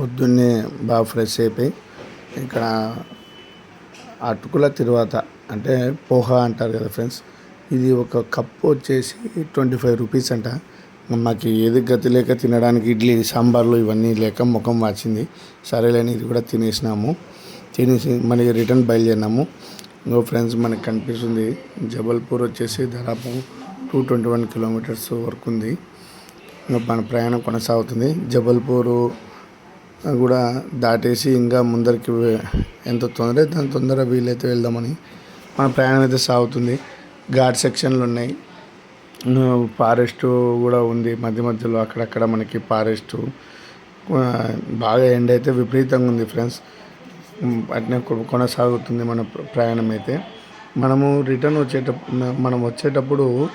పొద్దున్నే బాగా ఫ్రెష్ అయిపోయి ఇక్కడ అటుకుల తిరువాత అంటే పోహా అంటారు కదా ఫ్రెండ్స్ ఇది ఒక కప్పు వచ్చేసి ట్వంటీ ఫైవ్ రూపీస్ అంట. మాకు ఏది గతి లేక తినడానికి ఇడ్లీ సాంబార్లు ఇవన్నీ లేక ముఖం వాచింది. సరేలేని ఇది కూడా తినేసినాము. తినేసి మళ్ళీ రిటర్న్ బయలుదేరినాము. ఇంకో ఫ్రెండ్స్ మనకు కనిపిస్తుంది జబల్పూర్ వచ్చేసి దాదాపు టూ ట్వంటీ వన్ కిలోమీటర్స్ వరకు ఉంది. ఇంకా మన ప్రయాణం కొనసాగుతుంది. జబల్పూరు కూడా దాటేసి ఇంకా ముందరికి ఎంత తొందర అయితే అంత తొందర వీలైతే వెళ్దామని మన ప్రయాణం అయితే సాగుతుంది. ఘాట్ సెక్షన్లు ఉన్నాయి. ఫారెస్ట్ కూడా ఉంది. మధ్య మధ్యలో అక్కడక్కడ మనకి ఫారెస్ట్ బాగా ఎండ అయితే విపరీతంగా ఉంది ఫ్రెండ్స్. అట్నే కొ- కొనసాగుతుంది మన ప్రయాణం అయితే. మనము రిటర్న్ వచ్చేటప్పుడు మనం వచ్చేటప్పుడు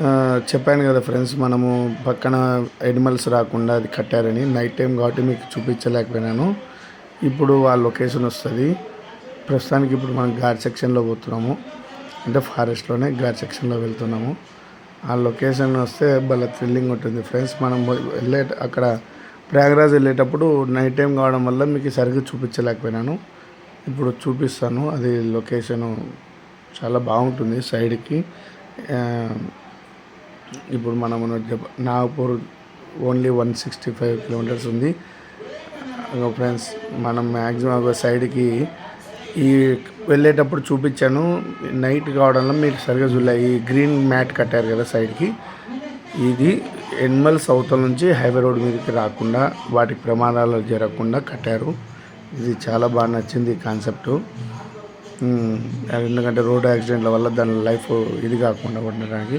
చెప్పాను కదా ఫ్రెండ్స్ మనము పక్కన ఎనిమల్స్ రాకుండా అది కట్టారని. నైట్ టైం కాబట్టి మీకు చూపించలేకపోయినాను. ఇప్పుడు ఆ లొకేషన్ వస్తుంది. ప్రస్తుతానికి ఇప్పుడు మనం ఘాట్ సెక్షన్లో పోతున్నాము. అంటే ఫారెస్ట్లోనే ఘాట్ సెక్షన్లో వెళ్తున్నాము. ఆ లొకేషన్ వస్తే భలే థ్రిల్లింగ్ ఉంటుంది ఫ్రెండ్స్. మనం వెళ్ళే అక్కడ ప్రయాగరాజ్ వెళ్ళేటప్పుడు నైట్ టైం కావడం వల్ల మీకు సరిగ్గా చూపించలేకపోయినాను. ఇప్పుడు చూపిస్తాను. అది లొకేషను చాలా బాగుంటుంది సైడ్కి ఇప్పుడు మనం Nagpur only one sixty five kilometres ఉంది ఫ్రెండ్స్ మనం మ్యాక్సిమం ఒక సైడ్కి ఈ వెళ్ళేటప్పుడు చూపించాను. నైట్ కావడంలో మీకు సరిగ్గా చూడలే. ఈ గ్రీన్ మ్యాట్ కట్టారు కదా సైడ్కి ఇది ఎన్మల్ సౌత్ నుంచి హైవే రోడ్ మీదకి రాకుండా వాటికి ప్రమాదాలు జరగకుండా కట్టారు. ఇది చాలా బాగా నచ్చింది ఈ కాన్సెప్టు ఎందుకంటే రోడ్ యాక్సిడెంట్ల వల్ల దాని లైఫ్ ఇది కాకుండా ఉండడానికి.